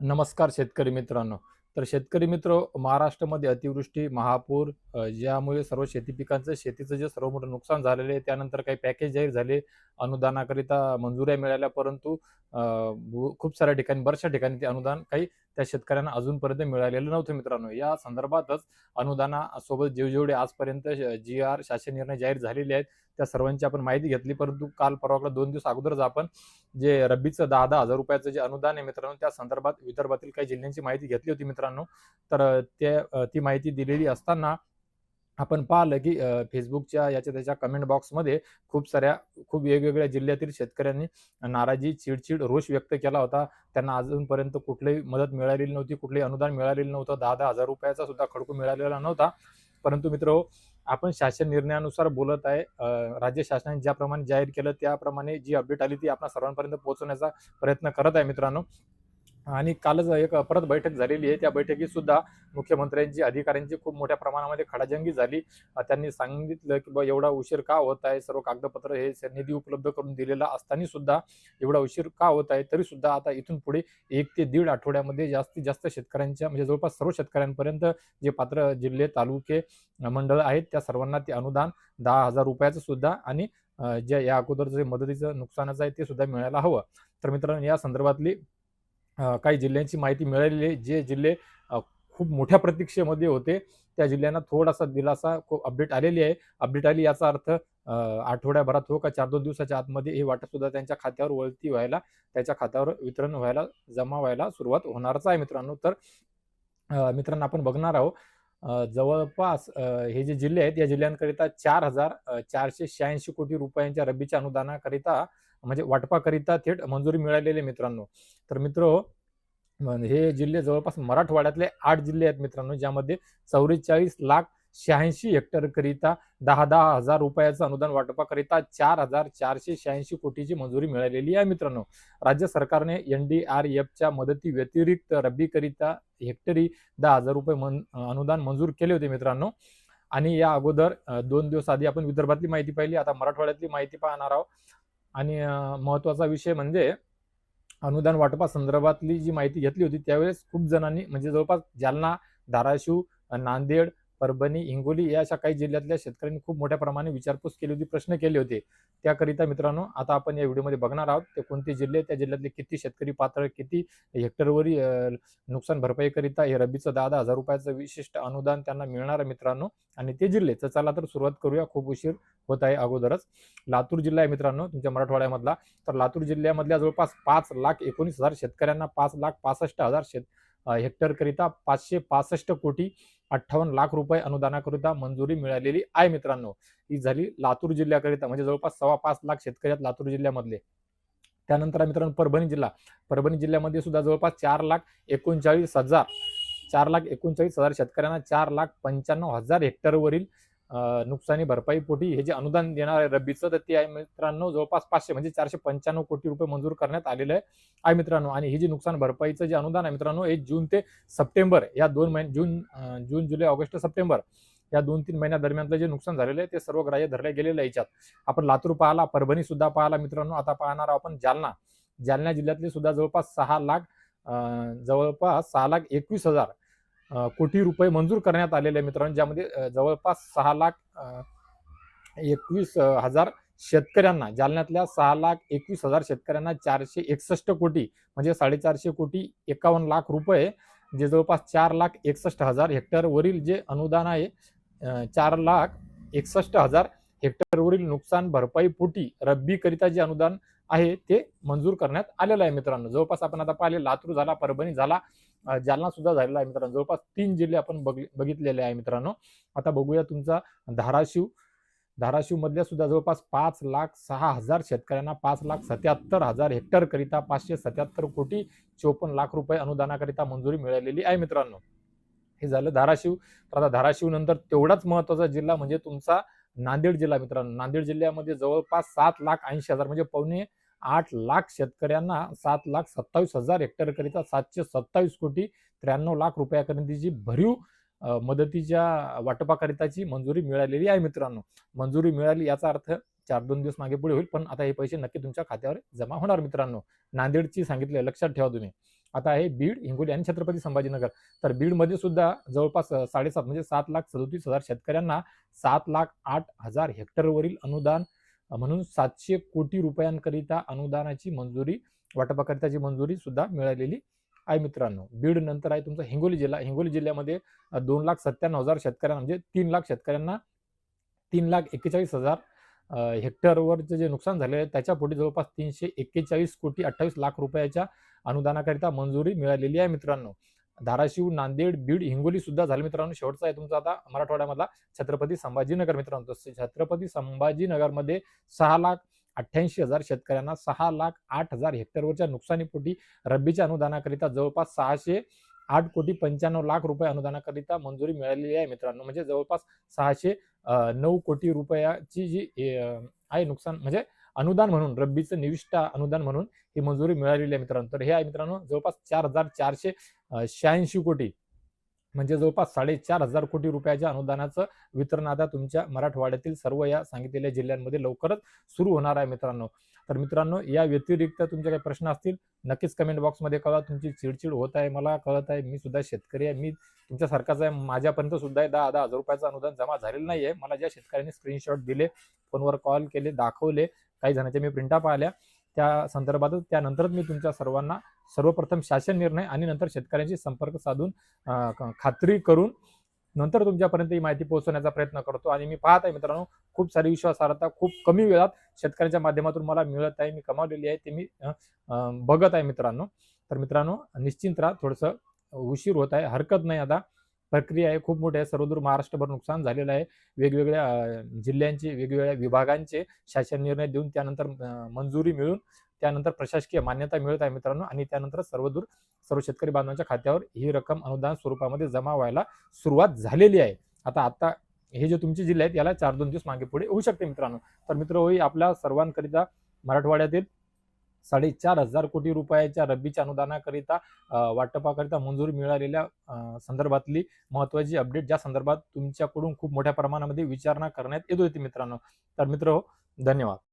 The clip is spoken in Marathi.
नमस्कार शेतकरी मित्रांनो. तर शेतकरी मित्र महाराष्ट्रामध्ये अतिवृष्टी महापूर ज्यामुळे सर्व शेती पिकांचं शेतीचं जे सर्व मोठं नुकसान झालेलं आहे त्यानंतर काही पॅकेज जाहीर झाले. अनुदानाकरिता मंजुऱ्या मिळाल्या परंतु खूप साऱ्या ठिकाणी बऱ्याचशा ठिकाणी ते अनुदान काही त्या शेतकऱ्यांना अजूनपर्यंत मिळालेलं नव्हतं मित्रांनो. या संदर्भातच अनुदानासोबत जेव जेवढे आजपर्यंत जी आर शासन निर्णय जाहीर झालेले आहेत त्या सर्वांची आपण माहिती घेतली परंतु काल परवाला दोन दिवस अगोदरच आपण जे रब्बीचं दहा दहा हजार रुपयाचं जे अनुदान आहे मित्रांनो त्या संदर्भात विदर्भातील काही जिल्ह्यांची माहिती घेतली होती मित्रांनो. तर ते ती माहिती दिलेली असताना आपण पाहिलं की फेसबुकच्या याच्या त्याच्या कमेंट बॉक्समध्ये खूप साऱ्या खूप वेगवेगळ्या जिल्ह्यातील शेतकऱ्यांनी नाराजी चिडचिड रोष व्यक्त केला होता. त्यांना अजूनपर्यंत कुठलीही मदत मिळालेली नव्हती कुठलेही अनुदान मिळालेलं नव्हतं. दहा दहा हजार रुपयाचा सुद्धा खडकू मिळालेला नव्हता. परंतु मित्र हो, आपण शासन निर्णयानुसार बोलत आहे. राज्य शासनाने ज्याप्रमाणे जाहीर केलं त्याप्रमाणे जी अपडेट आली ती आपल्या सर्वांपर्यंत पोहोचवण्याचा प्रयत्न करत आहे मित्रांनो. आणि कालच एक परत बैठक झालेली आहे. त्या बैठकीत सुद्धा मुख्यमंत्र्यांची अधिकाऱ्यांची खूप मोठ्या प्रमाणामध्ये खडाजंगी झाली. त्यांनी सांगितलं की बा एवढा उशीर का होत आहे? सर्व कागदपत्र हे निधी उपलब्ध करून दिलेला असताना सुद्धा एवढा उशीर का होत आहे? तरी सुद्धा आता इथून पुढे एक ते दीड आठवड्यामध्ये जास्तीत जास्त शेतकऱ्यांच्या म्हणजे जवळपास सर्व शेतकऱ्यांपर्यंत जे पात्र जिल्हे तालुके मंडळ आहेत त्या सर्वांना ते अनुदान दहा हजार रुपयाचं सुद्धा आणि ज्या या अगोदर जे मदतीचं नुकसानाचं आहे ते सुद्धा मिळायला हवं. तर मित्रांनो या संदर्भातली काही जिल्ह्यांची माहिती मिळालेली आहे. जे जिल्हे खूप मोठ्या प्रतीक्षेमध्ये होते त्या जिल्ह्यांना थोडासा दिलासा खूप अपडेट आलेली आहे. अपडेट आली याचा अर्थ आठवड्याभरात हो का चार दोन दिवसाच्या आतमध्ये हे वाटप सुद्धा त्यांच्या खात्यावर वळती व्हायला त्याच्या खात्यावर वितरण व्हायला जमा व्हायला सुरुवात होणारच आहे मित्रांनो. तर मित्रांनो आपण बघणार आहोत जवळपास हे जे जिल्हे आहेत या जिल्ह्यांकरिता चार हजार चारशे शहाऐंशी कोटी रुपयांच्या रब्बीच्या अनुदानाकरिता म्हणजे वाटपाकरिता थेट मंजुरी मिळालेली आहे मित्रांनो. तर मित्र हे जिल्हे जवळपास मराठवाड्यातले आठ जिल्हे आहेत मित्रांनो ज्यामध्ये चौवेचाळीस लाख शहाऐंशी हेक्टर करिता दहा दहा हजार रुपयाचं अनुदान वाटपाकरिता चार हजार चारशे शहाऐंशी कोटीची मंजुरी मिळालेली आहे मित्रांनो. राज्य सरकारने एन डी आर एफच्या मदती व्यतिरिक्त रब्बीकरिता हेक्टरी दहा हजार रुपये मन अनुदान मंजूर केले होते मित्रांनो. आणि या अगोदर दोन दिवस आधी आपण विदर्भातली माहिती पाहिली. आता मराठवाड्यातली माहिती पाहणार आहोत. आणि महत्त्वाचा विषय म्हणजे अनुदान वाटपा संदर्भातली जी माहिती घेतली होती त्यावेळेस खूप जणांनी म्हणजे जवळपास जालना धाराशिव नांदेड परभणी हिंगोली या अशा काही जिल्ह्यातल्या शेतकऱ्यांनी खूप मोठ्या प्रमाणे विचारपूस केली होती प्रश्न केले होते. त्याकरिता मित्रांनो आता आपण या व्हिडिओमध्ये बघणार आहोत ते कोणते जिल्हे त्या जिल्ह्यातले किती शेतकरी पात्र किती हेक्टरवरी नुकसान भरपाईकरिता हे रब्बीचं दहा दहा हजार रुपयाचं विशिष्ट अनुदान त्यांना मिळणार आहे मित्रांनो. आणि ते जिल्हे तर चला तर सुरुवात करूया खूप उशीर होत आहे अगोदरच. लातूर जिल्हा आहे मित्रांनो तुमच्या मराठवाड्यामधला. तर लातूर जिल्ह्यामधल्या जवळपास पाच लाख एकोणीस हजार शेतकऱ्यांना पाच लाख पासष्ट हजार शेत हेक्टरकरिता पाचशे पासष्ट कोटी अठ्ठावन्न लाख रुपये अनुदानाकरिता मंजुरी मिळालेली आहे मित्रांनो. ही झाली लातूर जिल्ह्याकरिता म्हणजे जवळपास सव्वा पाच लाख शेतकरी आहेत लातूर जिल्ह्यामधले. त्यानंतर मित्रांनो परभणी जिल्हा. परभणी जिल्ह्यामध्ये सुद्धा जवळपास चार लाख एकोणचाळीस हजार चार लाख एकोणचाळीस हजार शेतकऱ्यांना चार लाख पंच्याण्णव हजार हेक्टरवरील नुकसानी भरपाई पोटी हे जे अनुदान देणार आहे रब्बीचं तर ते आहे मित्रांनो जवळपास पाचशे म्हणजे चारशे पंच्याण्णव कोटी रुपये मंजूर करण्यात आलेलं आहे आहे मित्रांनो. आणि हे जे नुकसान भरपाईचं जे अनुदान आहे मित्रांनो हे जून ते सप्टेंबर या दोन महिने जून जून जुलै ऑगस्ट सप्टेंबर या दोन तीन महिन्या जे नुकसान झालेलं आहे ते सर्व ग्राह्य धरले गेलेलं आहे याच्यात. आपण लातूर पाहला परभणी सुद्धा पाहला मित्रांनो आता पाहणार आपण जालना. जालना जिल्ह्यातले सुद्धा जवळपास सहा लाख जवळपास सहा लाख एकवीस हजार कोटी रुपये मंजूर करण्यात आलेले आहे मित्रांनो ज्यामध्ये जवळपास सहा लाख एकवीस हजार शेतकऱ्यांना जालन्यातल्या सहा लाख एकवीस हजार शेतकऱ्यांना चारशे एकसष्ट कोटी म्हणजे साडेचारशे कोटी एकावन्न लाख रुपये जे जवळपास चार लाख एकसष्ट हजार हेक्टरवरील जे अनुदान आहे चार लाख एकसष्ट हजार हेक्टरवरील नुकसान भरपाई पोटी रब्बीकरिता जे अनुदान आहे ते मंजूर करण्यात आलेलं आहे मित्रांनो. जवळपास आपण आता पाहिले लातूर झाला परभणी झाला जालना सुद्धा झालेला आहे मित्रांनो. जवळपास तीन जिल्हे आपण बघितलेले आहे मित्रांनो. आता बघूया तुमचा धाराशिव. धाराशिव मधल्या सुद्धा जवळपास पाच लाख सहा हजार शेतकऱ्यांना पाच लाख सत्याहत्तर हजार हेक्टर करिता पाचशे सत्याहत्तर कोटी चोपन्न लाख रुपये अनुदानाकरिता मंजुरी मिळालेली आहे मित्रांनो. हे झालं धाराशिव. तर आता धाराशिव नंतर तेवढाच महत्त्वाचा जिल्हा म्हणजे तुमचा नांदेड जिल्हा मित्रांनो. नांदेड जिल्ह्यामध्ये जवळपास सात लाख ऐंशी हजार म्हणजे पावणे आठ लाख शेतकऱ्यांना सात लाख सत्तावीस हजार हेक्टरकरिता सातशे सत्तावीस कोटी त्र्याण्णव लाख रुपयापर्यंतची भरीव मदतीच्या वाटपाकरिताची मंजुरी मिळालेली आहे मित्रांनो. मंजुरी मिळाली याचा अर्थ चार दोन दिवस मागे पुढे होईल पण आता हे पैसे नक्की तुमच्या खात्यावर जमा होणार मित्रांनो. नांदेडची सांगितले लक्षात ठेवा तुम्ही. आता आहे बीड हिंगोली आणि छत्रपती संभाजीनगर. तर बीडमध्ये सुद्धा जवळपास साडेसात म्हणजे सात लाख सदोतीस हजार शेतकऱ्यांना सात लाख आठ हजार हेक्टरवरील अनुदान म्हणून सातशे कोटी रुपयांकरिता अनुदानाची मंजुरी वाटपाकरिताची मंजुरी सुद्धा मिळालेली आहे मित्रांनो. बीड नंतर आहे तुमचा हिंगोली जिल्हा. हिंगोली जिल्ह्यामध्ये दोन लाख सत्त्याण्णव हजार शेतकऱ्यांना म्हणजे तीन लाख शेतकऱ्यांना तीन लाख एक्केचाळीस हजार हेक्टरवरचं जे नुकसान झालेलं आहे त्याच्या पोटी जवळपास तीनशे एक्केचाळीस कोटी अठ्ठावीस लाख रुपयाच्या अनुदानाकरिता मंजुरी मिळालेली आहे मित्रांनो. धाराशिव नांदेड बीड हिंगोली सुद्धा झाले मित्रांनो. शेवटचा आहे तुमचा आता मराठवाड्यामधला. छत्रपती संभाजीनगर मित्रांनो. छत्रपती संभाजीनगरमध्ये सहा लाख अठ्ठ्याऐंशी हजार शेतकऱ्यांना सहा लाख आठ हजार हेक्टरवरच्या नुकसानीपोटी रब्बीच्या अनुदानाकरिता जवळपास सहाशे आठ कोटी पंच्याण्णव लाख रुपये अनुदानाकरिता मंजुरी मिळालेली आहे मित्रांनो. म्हणजे जवळपास सहाशे नऊ कोटी रुपयाची जी आहे नुकसान म्हणजे अनुदान म्हणून रब्बीचं निविष्ट अनुदान म्हणून ही मंजुरी मिळालेली आहे मित्रांनो. तर हे आहे मित्रांनो जवळपास चार हजार चारशे शहाऐंशी कोटी. म्हणजे जवळपास साडेचार हजार कोटी रुपयाच्या अनुदानाचं वितरण आता तुमच्या मराठवाड्यातील सर्व या सांगितलेल्या जिल्ह्यांमध्ये लवकरच सुरू होणार आहे मित्रांनो. तर मित्रांनो या व्यतिरिक्त तुमचे काही प्रश्न असतील नक्कीच कमेंट बॉक्समध्ये कळवा. तुमची चिडचिड होत आहे मला कळत आहे. मी सुद्धा शेतकरी आहे. मी तुमच्यासारखाच आहे. माझ्यापर्यंत सुद्धा दहा दहा हजार रुपयाचं अनुदान जमा झालेलं नाही आहे मला ज्या शेतकऱ्यांनी स्क्रीनशॉट दिले फोनवर कॉल केले दाखवले काही जणांच्या मी प्रिंटा पाहिल्या. त्या संदर्भातच त्यानंतरच मी तुमच्या सर्वांना सर्वप्रथम शासन निर्णय आणि नंतर शेतकऱ्यांशी संपर्क साधून खात्री करून नंतर तुमच्यापर्यंत ही माहिती पोहोचवण्याचा प्रयत्न करतो. आणि मी पाहत आहे मित्रांनो खूप सारी विश्वासार्हता खूप कमी वेळात शेतकऱ्यांच्या माध्यमातून मला मिळत आहे. मी कमावलेली आहे ते मी बघत आहे मित्रांनो. तर मित्रांनो निश्चिंत राहा थोडंसं उशीर होत आहे हरकत नाही आता. प्रक्रिया आहे खूप मोठी आहे. सर्वदूर महाराष्ट्रभर नुकसान झालेलं आहे. वेगवेगळ्या जिल्ह्यांचे वेगवेगळ्या विभागांचे शासन निर्णय देऊन त्यानंतर मंजुरी मिळून त्यानंतर प्रशासकीय मान्यता मिळत आहे मित्रांनो. आणि त्यानंतर सर्वदूर सर्व शेतकरी बांधवांच्या खात्यावर ही रक्कम अनुदान स्वरूपामध्ये जमा व्हायला सुरुवात झालेली आहे. आता आता हे जे तुमचे जिल्हे आहेत याला चार दोन दिवस मागे पुढे होऊ शकते मित्रांनो. तर मित्र होई आपल्या सर्वांकरिता मराठवाड्यातील साडेचार हजार कोटी रुपयाच्या रब्बीच्या अनुदानाकरिता वाटपाकरिता मंजुरी मिळालेल्या संदर्भातली महत्वाची अपडेट ज्या संदर्भात तुमच्याकडून खूप मोठ्या प्रमाणामध्ये विचारणा करण्यात येत होती मित्रांनो. तर मित्र हो धन्यवाद.